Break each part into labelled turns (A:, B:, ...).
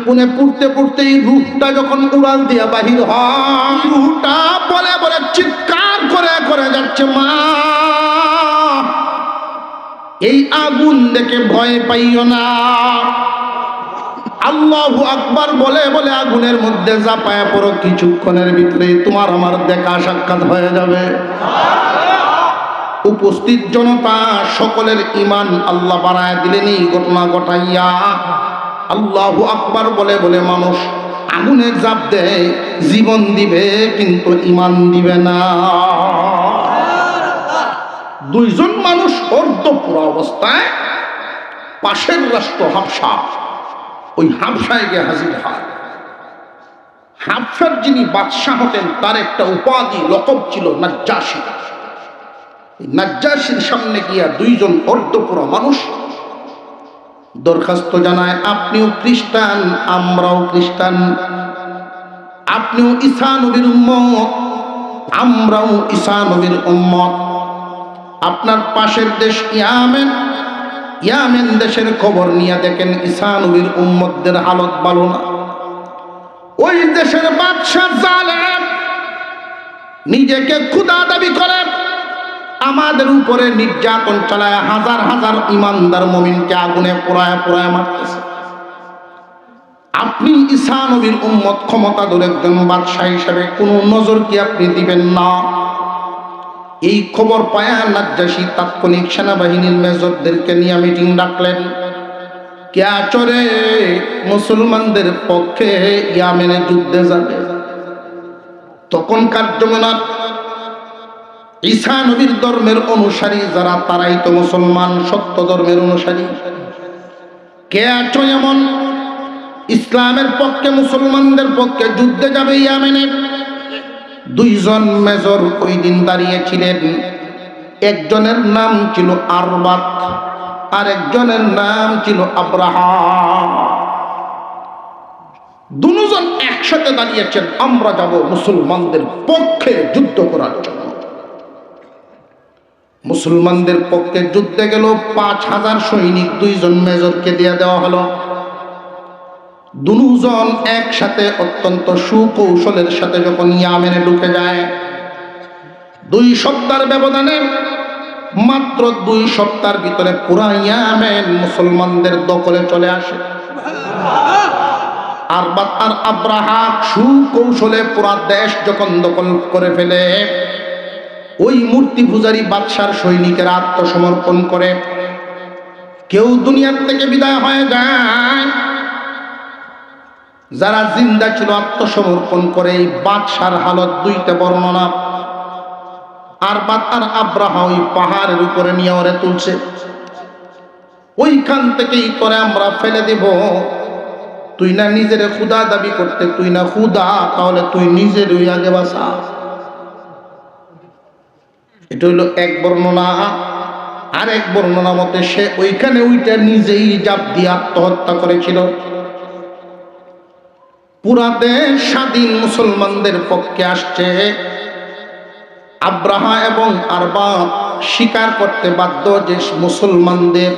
A: আগুনে পুড়তে পুড়তে এই রূপটা যখন উড়াল দিয়া বাহির হয় রূপটা বলে বলে চিৎকার করে করে যাচ্ছে, মা। এই আগুন দেখে ভয় পাইও না। আল্লাহ আকবার বলে বলে আগুনের মধ্যে জাপায় পড়ো, কিছুক্ষণের ভিতরে তোমার আমার দেখা সাক্ষাৎ হয়ে যাবে। উপস্থিত জনতা, সকলের ইমান আল্লাহ বাড়ায় দিলেন, এই ঘটনা ঘটাইয়া আল্লাহ আকবার বলে বলে মানুষ, আগুনে জাপ দেয়, জীবন দিবে, কিন্তু ইমান দিবে না। দুইজন মানুষ অর্ধপুরা অবস্থায়, পাশের রাষ্ট্র হাফসা ওই হাফসায় গিয়ে হাজির হয়। হাফসার যিনি বাদশাহ হতেন, তার একটা উপাধি, লকব ছিল নাজ্জাসী নাজ্জাসীর সামনে গিয়া দুইজন অর্ধপুরা মানুষ দরখাস্ত জানায়, আপনিও খ্রিস্টান, আমরাও খ্রিস্টান। আপনিও ঈসা নবীর উম্মত, আমরাও ঈসা নবীর উম্মত। আপনার পাশের দেশ ইয়ামেন ইয়ামেন দেশের খবর নিয়ে দেখেন ঈসা নবীর উম্মতদের হালত ভালো না। ওই দেশের বাদশাহ জালেম নিজেকে ক্ষুদা দাবি করে আমাদের উপরে নির্যাতন চালায় হাজার হাজার ইমানদার মমিনকে আগুনে পোড়ায় পোড়ায় মারতেছে। আপনি ঈসা নবীর উম্মত ক্ষমতা ধরে একজন বাদশাহ হিসেবে কোনো নজর কি আপনি দিবেন না? এই খবর পায়া নাজ্জাসী তাৎক্ষণিক সেনাবাহিনীর মেজরদেরকে নিয়ে মিটিং ডাকলেন। কেয়া চরে মুসলমানদের পক্ষে ইয়ামেনে যুদ্ধে যাবে। তখনকার যমুনার ঈসা নবীর ধর্মের অনুসারী যারা, তারাই তো মুসলমান, সত্য ধর্মের অনুসারী। কে আছো এমন? ইসলামের পক্ষে, মুসলমানদের পক্ষে যুদ্ধে যাবে ইয়ামেনে। দুইজন মেজর ওই দিন দাঁড়িয়েছিলেন। একজনের নাম ছিল আরবাত আর একজনের নাম ছিল আব্রাহা দুজন একসাথে দাঁড়িয়েছেন, আমরা যাব মুসলমানদের পক্ষে যুদ্ধ করার জন্য। মুসলমানদের পক্ষে যুদ্ধে গেল, পাঁচ হাজার সৈনিক দুইজন মেজরকে দিয়ে দেওয়া হলো। দুজন একসাথে অত্যন্ত সুকৌশলের সাথে যখন ইয়ামেনে ঢুকে যায়, দুই সপ্তাহের ব্যবধানে মাত্র দুই সপ্তাহের ভিতরে পুরা ইয়ামেন মুসলমানদের দখলে চলে আসে। আর আব্রাহা সুকৌশলে পুরা দেশ যখন দখল করে ফেলে ওই মূর্তি পূজারী বাদশার সৈনিকেরা আত্মসমর্পণ করে। কেউ দুনিয়ার থেকে বিদায় হয়ে যায়। যারা জিন্দা ছিল আত্মসমর্পণ করে এই বাদশার হালত দুইটা বর্ণনা। আর বাদ আর আব্রাহা ওই পাহাড়ের উপরে নিয়ে ওরে তুলছে। ওইখান থেকেই করে আমরা ফেলে দেব। তুই না নিজের খুদা দাবি করতে, তুই না খুদা তাহলে তুই নিজের আগে বাসা এটা হইল এক বর্ণনা। আর এক বর্ণনা মতে সে ওইখানে ওইটা নিজেই জাপ দিয়ে আত্মহত্যা করেছিল। পুরা দেশ স্বাধীন মুসলমানদের পক্ষে আসছে। আব্রাহা এবং আরবা স্বীকার করতে বাধ্য যে মুসলমানদের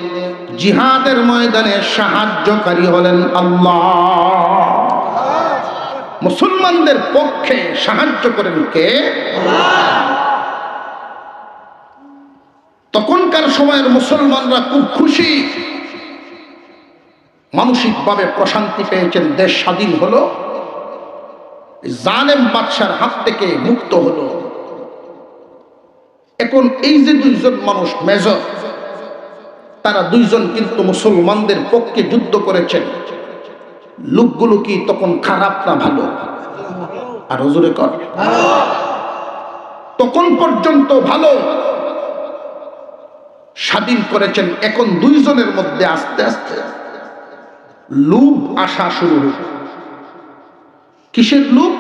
A: জিহাদের ময়দানে সাহায্যকারী হলেন আল্লাহ। মুসলমানদের পক্ষে সাহায্য করেন কে? তখনকার সময়ের মুসলমানরা খুব খুশি। মানসিকভাবে প্রশান্তি পেয়েছেন। দেশ স্বাধীন হলো। জালেম বাদশার হাত থেকে মুক্ত হলো। এখন এই যে দুইজন মানুষ মেজর, তারা দুইজন কিন্তু মুসলমানদের পক্ষে যুদ্ধ করেছেন। লোকগুলো কি তখন খারাপ না ভালো? আর হজুরে কর। তখন পর্যন্ত ভালো। স্বাধীন করেছেন এখন দুইজনের মধ্যে আস্তে আস্তে লুপ আসা শুরু হয়েছে। কিসের লুপ?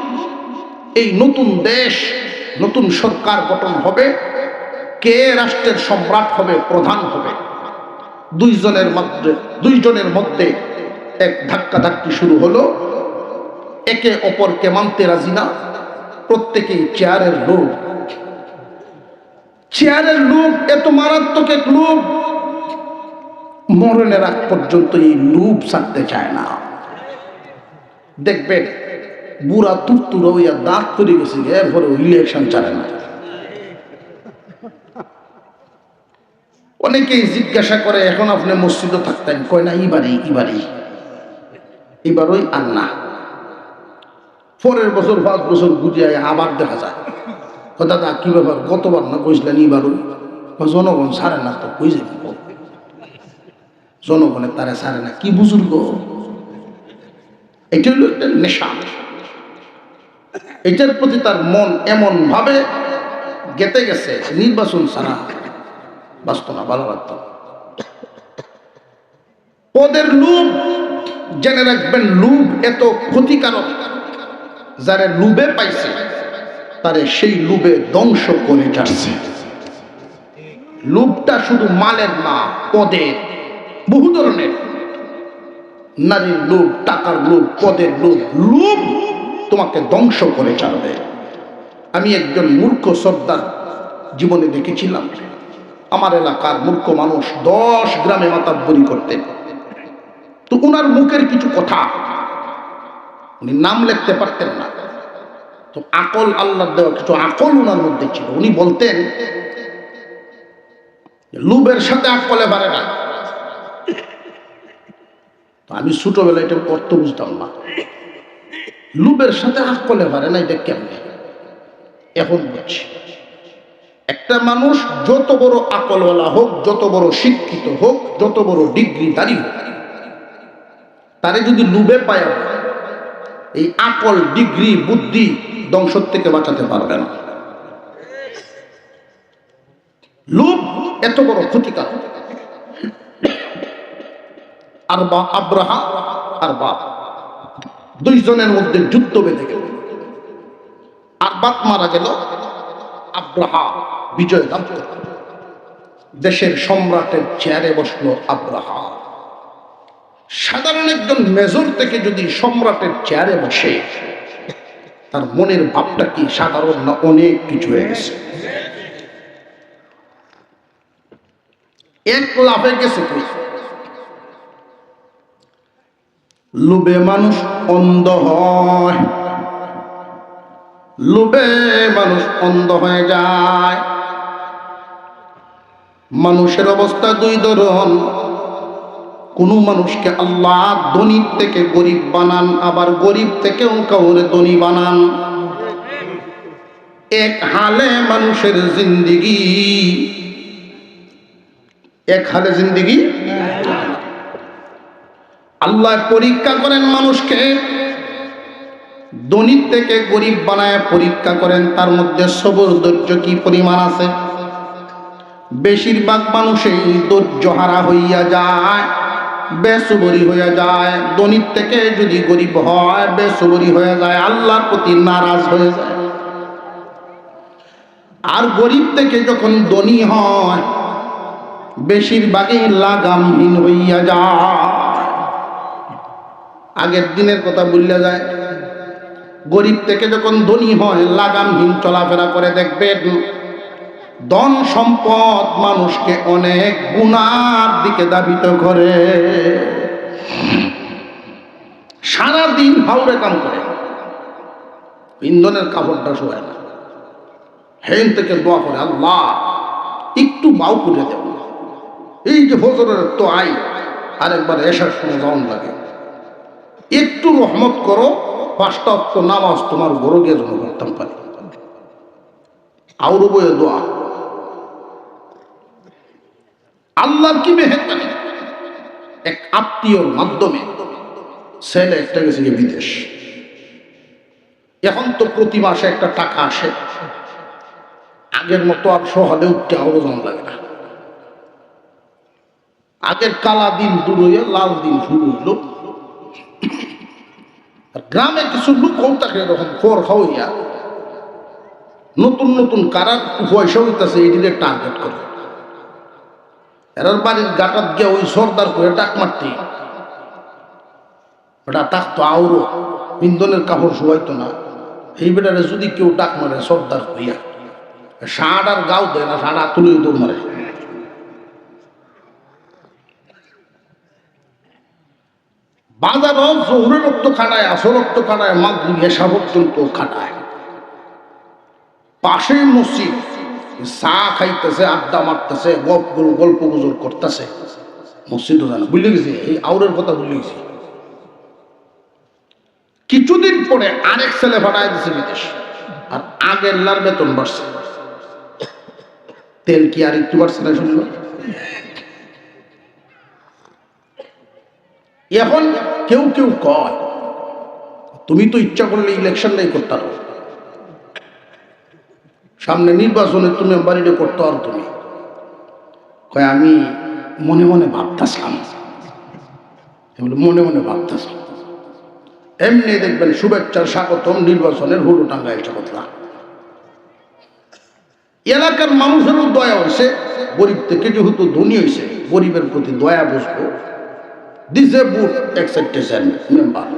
A: এই নতুন দেশ, নতুন সরকার গঠন হবে, কে রাষ্ট্রের সম্রাট হবে, প্রধান হবে। দুইজনের মধ্যে দুইজনের মধ্যে এক ধাক্কা ধাক্কি শুরু হলো। একে অপরকে মানতে রাজি না, প্রত্যেকেই চেয়ারের লোক। চেয়ারের লোক এত মারাত্মক এক লোক মরণের আগ পর্যন্ত এই লুপ ছাড়তে চায় না। দেখবেন, বুড়া তুরতুর হইয়া দাঁত করে গেছে এরপরে ইলেকশন চালে না। অনেকেই জিজ্ঞাসা করে, এখন আপনি মসজিদে থাকতেন? কয়, না ইবারই এবারই। আর না। পরের বছর পাঁচ বছর বুঝে আবার দেখা যায়। দাদা, কি ব্যাপার? গতবার না কইছিলেন এবারই কয় জনগণ সারে না তো কই যাবি জনগণের তারা সারে না, কি বুজুর্গ? এটা হলো একটা নেশা। এটার প্রতি তার মন এমন ভাবে গেতে গেছে, নির্বাচন ছাড়া বাঁচত না, ভালো লাগত। পদের লুভ, জেনে রাখবেন, লুভ এত ক্ষতিকারক, যারা লুবে পাইছে। তারে সেই লুবে ধ্বংস করে যাচ্ছে লুভটা শুধু মালের না, পদের, বহু ধরনের। নারীর লোভ টাকার লোভ পদের লোভ লোভ তোমাকে ধ্বংস করে ছাড়বে। আমি একজন মূর্খ সর্দার জীবনে দেখেছিলাম। আমার এলাকার মূর্খ মানুষ দশ গ্রামে মাতাব্বরি করতেন। তো ওনার মুখের কিছু কথা উনি নাম লিখতে পারতেন না। তো আকল আল্লাহ দেওয়া কিছু আকল ওনার মধ্যে ছিল। উনি বলতেন লুবের সাথে আকলে পারে না। আমি ছোটবেলায় এটা অর্থ বুঝতাম না। লুবের সাথে আকলে পারে না, এটা কেমনে? এখন বুঝছি। একটা মানুষ যত বড় আকলওয়ালা হোক, যত বড় শিক্ষিত হোক, যত বড় ডিগ্রি দাঁড়ি হোক, তারে যদি লুবে পায় এই আকল, ডিগ্রি, বুদ্ধি ধ্বংস থেকে বাঁচাতে পারবে না। লুব এত বড় ক্ষতিকারক। আর বা আব্রাহা আর বাপ দুইজনের মধ্যে যুদ্ধ বেঁধে গেল। আর বাপ মারা গেল আব্রাহা, বিজয় লাভ করল। দেশের সম্রাটের চেয়ারে বসল আব্রাহা। সাধারণ একজন মেজর থেকে যদি সম্রাটের চেয়ারে বসে তার মনের ভাবটা কি? সাধারণ না অনেক কিছু হয়ে গেছে? এক লাভে গেছে কই লোভে মানুষ অন্ধ হয়। লোভে মানুষ অন্ধ হয়ে যায়। মানুষের অবস্থা দুই ধরন। কোন মানুষকে আল্লাহ ধনীর থেকে গরিব বানান, আবার গরিব থেকেও কাউরে ধনী বানান। এক হালে মানুষের জিন্দিগি। এক হালে জিন্দিগি? আল্লাহ পরীক্ষা করেন মানুষকে। ধনীর থেকে গরিব বানায় পরীক্ষা করেন, তার মধ্যে সবর ধৈর্য কি পরিমাণ আছে? বেশিরভাগ মানুষই ধৈর্য হারা হইয়া যায়। বেসবরি হয়ে যায়। ধনীর থেকে যদি গরিব হয়, বেসবরি হয়ে যায়, আল্লাহর প্রতি নারাজ হয়ে যায়। আর গরিব থেকে যখন ধনী হয়, বেশিরভাগই লাগামহীন হইয়া যায়। আগের দিনের কথা বললে যায়, গরিব থেকে যখন ধনী হয়, লাগামহীন চলাফেরা করে দেখবেন ধন সম্পদ মানুষকে অনেক গুণার দিকে দাবিত করে। সারাদিন হাওড়ে কাম করে। ইন্ধনের কাপড়টা শোয় না। হেন থেকে দোয়া করে, আল্লাহ, একটু বাউ করে দেব এই যে ফজরের তো আই, আরেকবার এসার সময় যাওয়ান লাগে। একটু রহমত করো, পাঁচটা নামাজ তোমার বড় গিয়ে জন্য করতাম পারি। আউর বয়ে দোয়া। আল্লাহর কি মেহেরবানি? এক আত্মীয়র মাধ্যমে ছেলে একটা গেছে গিয়ে বিদেশ। এখন তো প্রতি মাসে একটা টাকা আসে। আগের মতো আর সহলে উঠতে আবেদন লাগে না। আগের কালা দিন দূর হইয়া লাল দিন শুরু হইল। আর গ্রামে কিছু লোক থাকে এরকম খোর খাওয়াইয়া নতুন নতুন কারার পয়সা হইতেছে এটিতে টার্গেট করে। এরার বাড়ির গাটাত গিয়ে ওই সর্দার করে টাক মারতে। ওটা টাকতো আউরো ইন্ধনের কাপড় শুয়াইতো না। এই বেটারে যদি কেউ টাক মারে সর্দার হইয়া ষাট আর গাও দেয় না ষাট তুলে দৌড় মারে। বাজারও জহুরে রক্ত খাটায় আসর রক্ত খাটায় মাগরিব এসা পর্যন্ত খাটায়। পাশেই মসজিদ চা খাইতেছে, আড্ডা মারতেছে, গল্প গল্প গুজর করতেছে। মসজিদও বুঝলে গেছি? এই আউরের কথা ভুলে গেছি? কিছুদিন পরে আরেক ছেলে ভাড়ায় দিছে বিদেশ। আর আগের লার বেতন বাড়ছে। তেল কি আর একটু বাড়ছে না শুনলো? এখন কেউ কেউ কয়, তুমি তো ইচ্ছা করলে ইলেকশন ইলেকশনটাই করতে পারো। সামনে নির্বাচনে তুমি বাড়িটা করতে পারো তুমি। কয়, আমি মনে মনে ভাবতাছিলাম। মনে মনে ভাবতাছিলাম। এমনি দেখবেন শুভেচ্ছার স্বাগতম, নির্বাচনের হুড়ো টাঙ্গা একটা কথা এলাকার মানুষেরও দয়া হয়েছে গরিব থেকে যেহেতু ধনী হয়েছে গরিবের প্রতি দয়া এ বুট মেম্বার।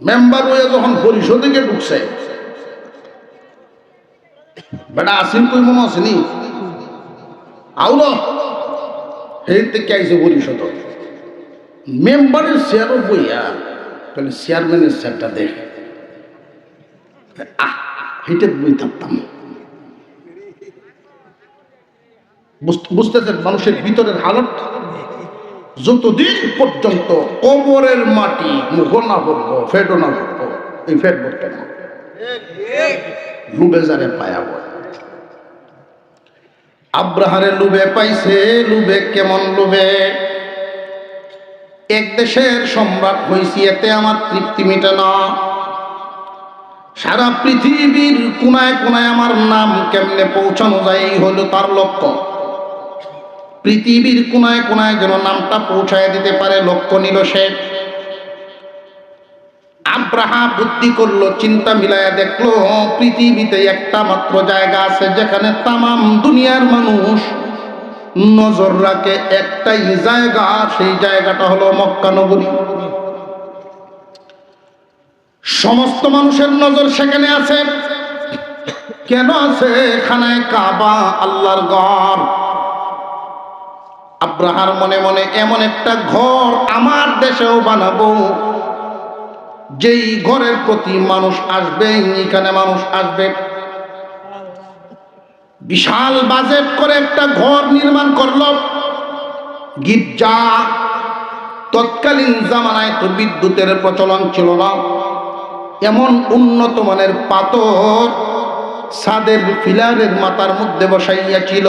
A: মেম্বার হয়ে যখন পরিষদে ঢুকছে বেটা আসিন কই মনে আসেনি আউল এই থেকে আইসে পরিষদ মেম্বারের চেয়ারও বইয়া তাহলে চেয়ারম্যানের চেয়ারটা দেখে। আহ হেঁটে বই থাকতাম বুঝতেছেন মানুষের ভিতরের হালত, যতদিন পর্যন্ত কোমরের মাটি মুখ না ভরবো ফেটও না ভরবো, এই ফেট ভরতে না লুবে যারে পায়া বয়। আব্রাহারে লুবে পাইছে, লুবে কেমন লুবে? এক দেশের সম্রাট হয়েছি এতে আমার তৃপ্তি মিটে না। সারা পৃথিবীর কোনায় কোনায় আমার নাম কেমনে পৌঁছানো যায় এই হলো তার লক্ষ্য। পৃথিবীর কোনায় কোনায় যেন নামটা পৌঁছায় দিতে পারে, লক্ষ্য নিল সে। আব্রাহা বুদ্ধি করল, চিন্তা মিলায়া দেখল, পৃথিবীতে একটা মাত্র জায়গা আছে, যেখানে তামাম দুনিয়ার মানুষ নজর রাখে, একটাই জায়গা, সেই জায়গাটা হলো মক্কা নগরী। সমস্ত মানুষের নজর সেখানে আছে। কেন আছে? এখানে কাবা, আল্লাহর ঘর। আব্রাহার মনে মনে, এমন একটা ঘর আমার দেশেও বানাবো যেই ঘরের প্রতি মানুষ আসবে, এখানে মানুষ আসবে। বিশাল বাজেট করে একটা ঘর নির্মাণ করল। গির্জা, তৎকালীন জামানায় তো বিদ্যুতের প্রচলন ছিল না। এমন উন্নত মানের পাথর ছাদের ফিলারের মাথার মধ্যে বসাইয়াছিল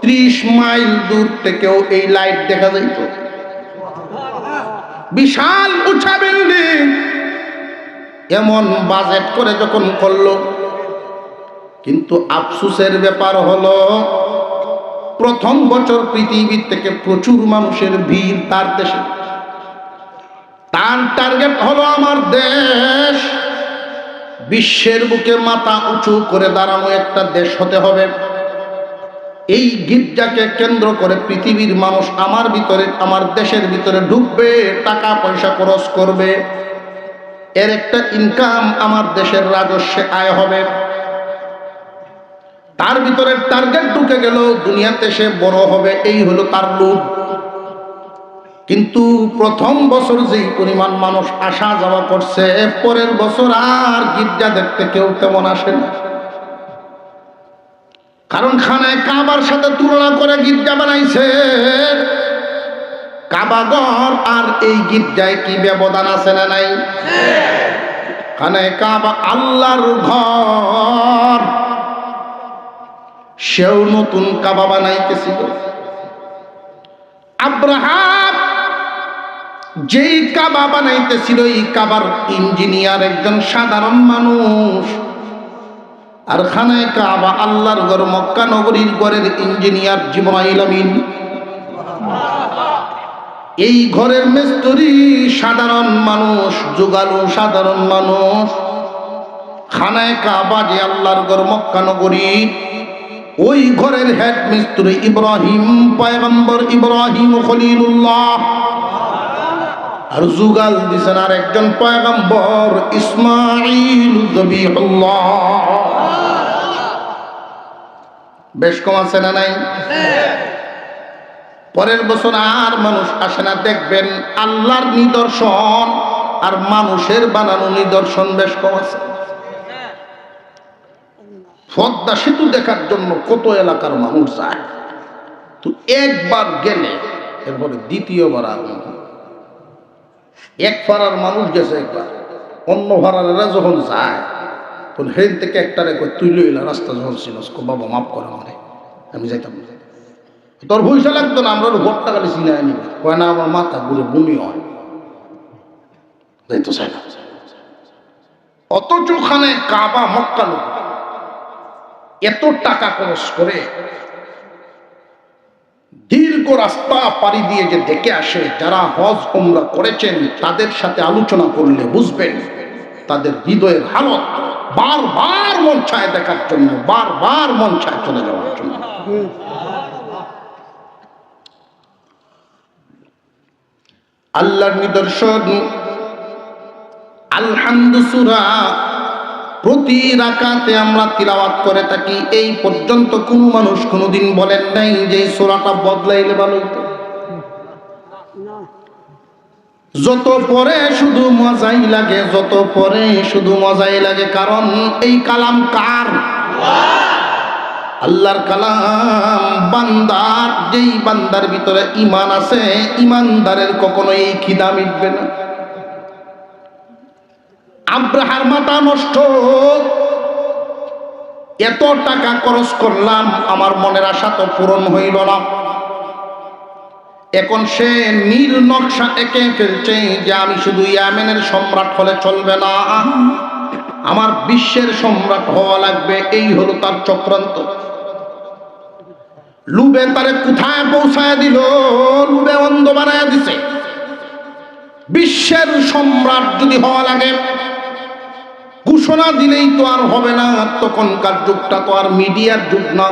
A: ত্রিশ মাইল দূর থেকেও এই লাইট দেখা যাইত। বিশাল উঁচা বিল্ডিং এমন বাজেট করে যখন করল, কিন্তু আফসুসের ব্যাপার হলো, প্রথম বছর পৃথিবীর থেকে প্রচুর মানুষের ভিড় তার দেশে। তার টার্গেট হলো আমার দেশ। বিশ্বের বুকে মাথা উঁচু করে দাঁড়ানো একটা দেশ হতে হবে। এই গির্জাকে কেন্দ্র করে পৃথিবীর মানুষ আমার ভিতরে, আমার দেশের ভিতরে ঢুকবে, টাকা পয়সা খরচ করবে। এর একটা ইনকাম আমার দেশের রাজস্বে আয় হবে। তার ভিতরে টার্গেট ঢুকে গেল, দুনিয়াতে সে বড় হবে, এই হলো তার লোভ। কিন্তু প্রথম বছর যেই পরিমাণ মানুষ আসা যাওয়া করছে পরের বছর আর গির্জা দেখতে কেউ তেমন আসে না। কারণ খানায় কাবার সাথে তুলনা করে গির্জা বানাইছে। কাবাগর আর এই গির্জায় কি ব্যবধান আছে না নাই? খানায় কাবা আল্লাহর ঘর। সেও নতুন কাবা বানাইতেছিল। আব্রাহাম যেই কাবা বানাইতেছিল, এই কাবার ইঞ্জিনিয়ার একজন সাধারণ মানুষ। আর খানায় কাবা আল্লাহর ঘর মক্কা নগরীর ঘরের ইঞ্জিনিয়ার জিবরাইল আমিন। এই ঘরের মিস্ত্রি সাধারণ মানুষ, যুগালু সাধারণ মানুষ। খানায় কাবা যে আল্লাহর ঘর মক্কা নগরী, ওই ঘরের হেড মিস্ত্রি ইব্রাহিম, পয়গম্বর ইব্রাহিম খলিলুল্লাহ। আর যুগাল দিছেন আর একজন পয়গম্বর ইসমাইল জবিহুল্লাহ বেশ কম আছে না নাই? পরের বছর আর মানুষ আসে না, দেখবেন আল্লাহর নিদর্শন আর মানুষের বানানো নিদর্শন বেশ কম আছে। পদ্মা সেতু দেখার জন্য কত এলাকার মানুষ যায়? তো একবার গেলে, এরপরে দ্বিতীয়বার আর এক ফাড়ার মানুষ গেছে একবার, অন্য ভাড়ারেরা যখন যায় তখন হেন থেকে একটা রেখে তুই লইলা, রাস্তা যখন ছিল বাবা, মাফ করে আমারে, আমি যাইতাম তোর পয়সা লাগতো না, আমরা ভোটটা খালি চিনাই নিব। কয়, না, আমার মাথা ঘুরে বমি হয়। যাইতো না অথচ ওখানে কাবা, মক্কা লোক। এত টাকা খরচ করে দীর্ঘ রাস্তা পাড়ি দিয়ে যে দেখে আসে, যারা হজ, উমরা করেছেন, তাদের সাথে আলোচনা করলে বুঝবেন, তাদের হৃদয়ের হালত বারবার মন দেখার জন্য, বারবার মন চলে যাওয়ার জন্য। আল্লাহর নিদর্শন, আলহামদু সুরা, প্রতি রাকাতে আমরা তিলাওয়াত করে থাকি। এই পর্যন্ত কোনো মানুষ কোনোদিন বলেন নাই যে সূরাটা বদলাইলে ভালো হতো। যত পরে শুধু মজাই লাগে, যত পরে শুধু মজাই লাগে, কারণ এই কালাম কার? আল্লাহর কালাম বান্দার, যেই বান্দার ভিতরে ইমান আছে ইমানদারের কখনো এই খিদা মিটবে না। আব্রাহার মাথা নষ্ট। এত টাকা খরচ করলাম, আমার মনের আশা তো পূরণ হইল না। এখন সে নীল নকশা এঁকে ফেলছে যে আমি শুধু ইয়ামেনের সম্রাট হলে চলবে না। আমার বিশ্বের সম্রাট হওয়া লাগবে, এই হলো তার চক্রান্ত। লুবে তারে কোথায় পৌঁছায় দিল? লুবে অন্ধ বানায় দিছে। বিশ্বের সম্রাট যদি হওয়া লাগে, ঘোষণা দিলেই তো আর হবে না। তখনকার যুগটা তো আর মিডিয়ার যুগ না।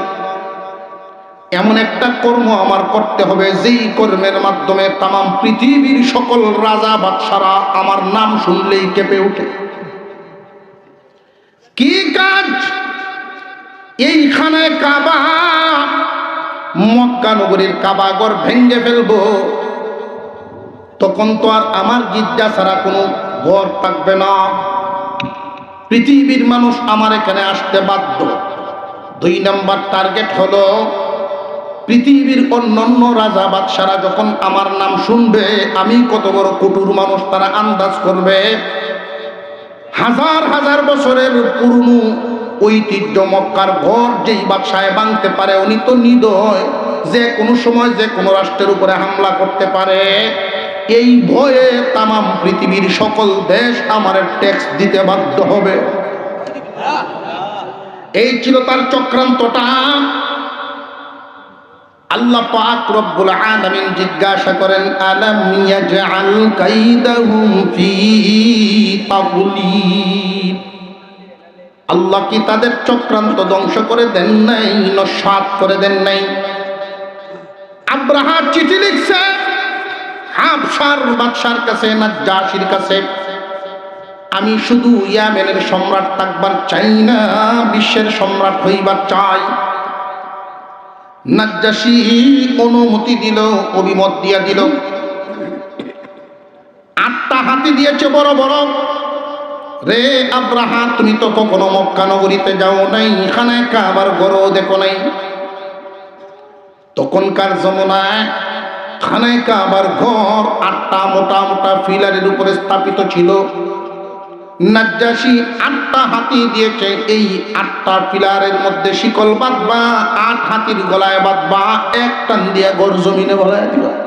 A: এমন একটা কর্ম আমার করতে হবে, যেই কর্মের মাধ্যমে তাম পৃথিবীর সকল রাজা বাদশারা আমার নাম শুনলেই কেঁপে ওঠে। কি কাজ? এইখানে কাবা, মক্কা নগরীর কাবাগর ভেঙ্গে ফেলব। তখন তো আর আমার গির্জা ছাড়া কোনো ঘর থাকবে না। পৃথিবীর মানুষ আমার এখানে আসতে বাধ্য। দুই নাম্বার টার্গেট হলো পৃথিবীর অন্যান্য রাজা বাদশারা যখন আমার নাম শুনবে, আমি কত বড় কুটুর মানুষ তারা আন্দাজ করবে। হাজার হাজার বছরের পুরনো ঐতিহ্য মক্কার ঘর যেই বাদশায় ভাঙতে পারে, উনি তো নিদয়, যে কোনো সময় যে কোনো রাষ্ট্রের উপরে হামলা করতে পারে। এই ভয়ে তামাম পৃথিবীর সকল দেশ আমার ট্যাক্স দিতে বাধ্য হবে। এই ছিল তার চক্রান্তটা। আল্লাহ পাক রব্বুল আলামিন জিজ্ঞাসা করেন, আলাম ইয়াজআল কাইদাহুম ফি তাগলিব আল্লাহ কি তাদের চক্রান্ত ধ্বংস করে দেন নাই, নস্বাত করে দেন নাই? আব্রাহা চিঠি লিখছে হাফসার বাদশার কাছে, নাজ্জাসির কাছে, আমি শুধু ইয়ামেনের সম্রাট থাকবার চাই না, বিশ্বের সম্রাট হইবার চাই। নাজ্জাসি অনুমতি দিল, অভিমত দিয়া দিল। আটটা হাতি দিয়েছে বড় বড়। রে আব্রাহা, তুমি তো কখনো মক্কা নগরীতে যাও নাই, এখানে কাবার গরো দেখো নাই। তখনকার জমনায় খানায় কাবার ঘর আটটা মোটা মোটা ফিলারের উপরে স্থাপিত ছিল। নাজ্জাসি আটটা হাতি দিয়েছে, এই আটটা পিলারের মধ্যে শিকল বাঁধবা, আট হাতির গলায় বাঁধবা, এক টান দিয়ে গড় জমিনে বলায় দিবা।